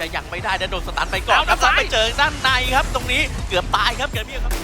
จะยังไม่ได้นะโดนสตันไปก่อนครับเอาแล้วซ้ายไปเจอด้านในครับ ตรงนี้เกือบตายครับเกือบเบี้ยครับ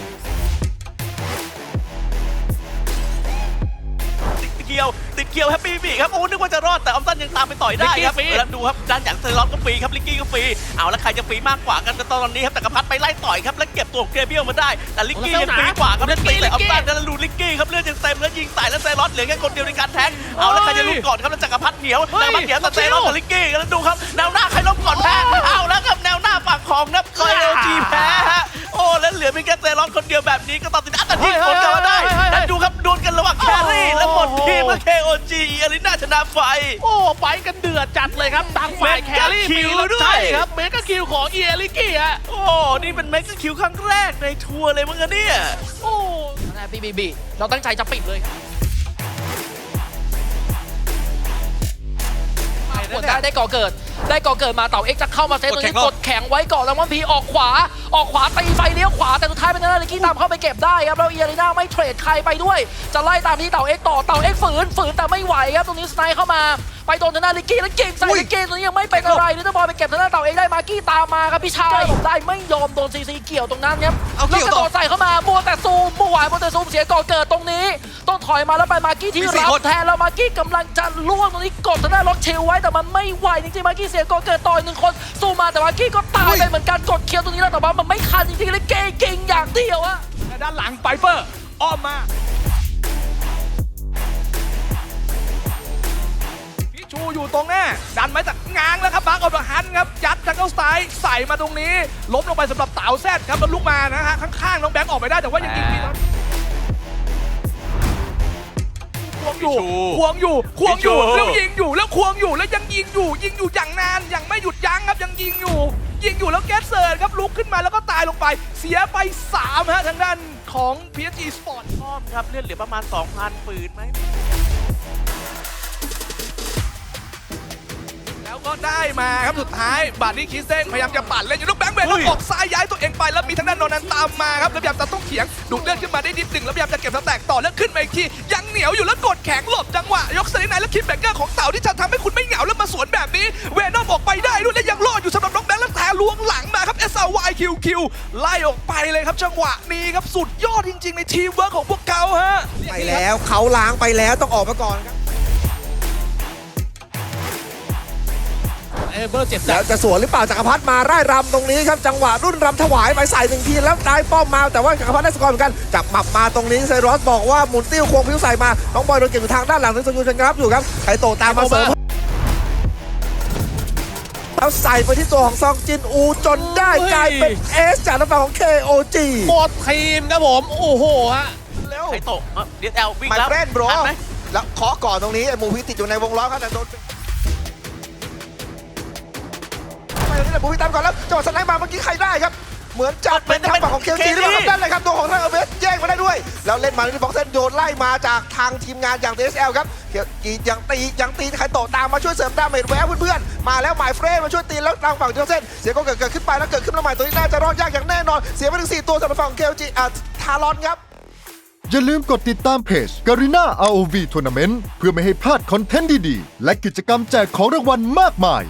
ติดเกียวติดเกียวแฮปปี้บีครับโอ้นึกว่าจะรอดแต่ออมตันยังตามไปต่อยได้ครับลิกกี้ฟรีแล้วดูครับด้านอย่างเซรอนก็ฟรีครับลิกกี้ก็ฟรีเอาแล้วใครจะฟรีมากกว่ากันตอนนี้ครับแต่กระพัดไปไล่ต่อยครับแล้วเก็บตัวของเกรเบียลมาได้แต่ลิกกี้ยังฟรีกว่าครับแล้วตีใส่ออมตันแล้วลู ลิกกี้ครับเลือดยังเต็มแล้วยิงใส่แล้วเซรอนเหลือแค่คนเดียวในการแทงเอาแล้วใครจะลุกก่อนครับแล้วจักรพัดเหนียวจักรพัดเหนียวแต่เซรอนกับลิกกี้แล้วดูครับแนวหน้าใครล้มก่อนแพ้เอาแล้วครับแนวหน้าฝั่งของนับไซโอจีแพ้ฮะโอ้แล้วเหลือเพียงแค่เซรอนคนเดียวแบบนี้ก็ตัดสินอัตที่ผลกลับมาได้แล้วดูครับดวลกันระหว่างแครี่และหมดทีมกับ KOG อาริน่าชนะไฟโอ้ไปกันเดือดจัดเลยครับต่างฝ่ายเมแคการี่คิมีวแล้วด้วยใช่ครับเมกาคิวของเอลิกี้ฮะโอ้นี่เป็นเมกะคิวครั้งแรกในทัวร์เลยมั้งคะเนี่ยโอ้ นะบีบีบีเราตั้งใจจะปิดเลยครับกดได้ได้ก่อเกิด ได้ก่อเกิดมาเต่าเอ็กจะเข้ามาเซตตรงนี้กดแข็งไว้ก่อนแล้วมันพีออกขวา ออกขวาตีไฟเลี้ยวขวาแต่สุดท้ายเป็นนาฬิกี้ตามเข้าไปเก็บได้ครับแล้วเอียริน่าไม่เทรดใครไปด้วย จะไล่ตามที่เต่าเอ็กต่อเต่าเอ็กฝืนฝืนแต่ไม่ไหวครับตรงนี้สไนเข้ามาไปโดนธนาลิกกี้แล้วเก่งใส่ลิกกี้ตรงนี้ยังไม่เป็นอะไรลิตเติ้ลบอลไปเก็บธนาเต่าเอ็กได้มากี้ตามมาครับพี่ชายผมได้ไม่ยอมโดนซีซีเกี่ยวตรงนั้นครับเอาแล้วเกี่ยวกระต่โดอดใส่เข้ามามัวแต่ซู มมัวไหวมัวแต่ซูมเสียก่อเกิดตรงนี้ ต้องถอยมาแล้วไปมากี้ที่มีสี่รับคนแทนแล้วมากี้กำลังจะล่วงตรงนี้กดธนาล็อกเชลไว้แต่มันไม่ไหวจริงๆมากี้เสียก่อเกิดต่อยหนึ่งคนสู้มาแต่มากี้ก็ตายไปเหมือนกันกดเคียวตรงนี้แล้วแต่ว่ามันไม่คันจริงๆเลยเก่งเก่งอย่างเดียวอะและด้านหลังไฟเฟอร์อ้อมมา อยู่ตรงหน้าดันไม้จากง้างแล้วครับบักออฟฮันครับยัดจังเกิลสไตล์ใส่มาตรงนี้ล้มลงไปสำหรับเต๋าแซดครับแล้วลุกมานะฮะข้างๆน้องแบงค์ออกไปได้แต่ว่ายังยิงฟรีแล้วควงอยู่พิชูควงอยู่ควงอยู่พิชูแล้วยิงอยู่แล้วควงอยู่แล้วยังยิงอยู่ ยิงอยู่อย่างนานยังไม่หยุดยั้งครับยังยิงอยู่ ยิงอยู่แล้วแกสเซิร์ดครับลุกขึ้นมาแล้วก็ตายลงไป เสียไปสามฮะทางด้านของ PSG Sport อ้อมครับเลือดเหลือประมาณ 2,000 ปืนไหม ก็ได้มาครับสุดท้ายบาร์ดี้คิสเซนพยายามจะปั่นเล่นอยู่ลูกแบงค์เบนอุ้แล้วยออกซ้ายย้ายตัวเองไปแล้วมีทางด้านโนนันตามมาครับแล้วพยายามจะต้องเถียงดูดเลือดขึ้นมาได้นิดหนึ่งแล้วพยายามจะเก็บสแต็กต่อแล้วขึ้นมาอีกทียังเหนียวอยู่แล้วกดแข็งหลบจังหวะยกสไลด์ไหนแล้วคิดแบงเกอร์ของเต่าที่จะทำให้คุณไม่เหงาแล้วมาสวนแบบนี้เวนอมออกไปได้ด้วยและยังรอดอยู่สำหรับน้องแบงค์แล้วแทงล้วงหลังมาครับ S R Y Q Q ไล่ออกไปเลยครับจังหวะนี้ครับสุดยอดจริง ๆ ในทีมเวิร์กของพวกเขาฮะไปแล้วเขาล้างไปแล้วต้องออกมาก่อนครับ เอเบอร์เจ็บแล้วจะสวนหรือเปล่าจักรพัฒมาไร่รำตรงนี้ครับจังหวะรุ่นรำถวายไปใส่หนึ่งทีแล้วได้ป้อมมาแต่ว่าจักรพัฒได้สกอร์เหมือนกันจับหมับมาตรงนี้ไซรอสบอกว่าหมุนติ้วควงพิ้วใส่มาน้องบอยโดนเก็บอยู่ทางด้านหลังซึ่งสยูชันครับอยู่ครับไคโตะตามมาเสริมแล้วใส่ไปที่ตัวของซองจินอูจนได้กลายเป็นเอสจากทางฝั่งของ KOG หมดทีมครับผมโอ้โหฮะแล้วใครตกเดียแอลวิ่ง My แล้ว friend bro ทันไหมแล้วเคาะก่อนตรงนี้ไอ้หมูพิษติดอยู่ในวงล้อครับแต่โดน นี้แหละหมูพิษตามก่อนแล้วจังหวะสไนป์มาเมื่อกี้ใครได้ครับ เหมือนจะเป็นทางฝั่งของเคลจีหรือเปล่าครับนั่นเลยครับตัวของทางเอเวสแย่งมาได้ด้วย แล้วเล่นมาที่บ็อกเซนโยนไล่มาจากทางทีมงานอย่าง DSL ครับเคลจียังตียังตีใครโตะตามมาช่วยเสริมดาเมจแววเพื่อนๆมาแล้วหมายเฟรนมาช่วยตีแล้วทางฝั่งเจอเส้นเสียก็เกิดเกิดขึ้นไปแล้วเกิดขึ้นมาใหม่ตัวนี้น่าจะรอดยากอย่างแน่นอน เสียไปถึงสี่ตัวสำหรับฝั่งเคลจีอะทารอนครับอย่าลืมกดติดตามเพจ Garena ROV Tournament เพื่อไม่ให้พลาดคอนเทนต์ดีๆ และกิจกรรมแจกของรางวัลมากมาย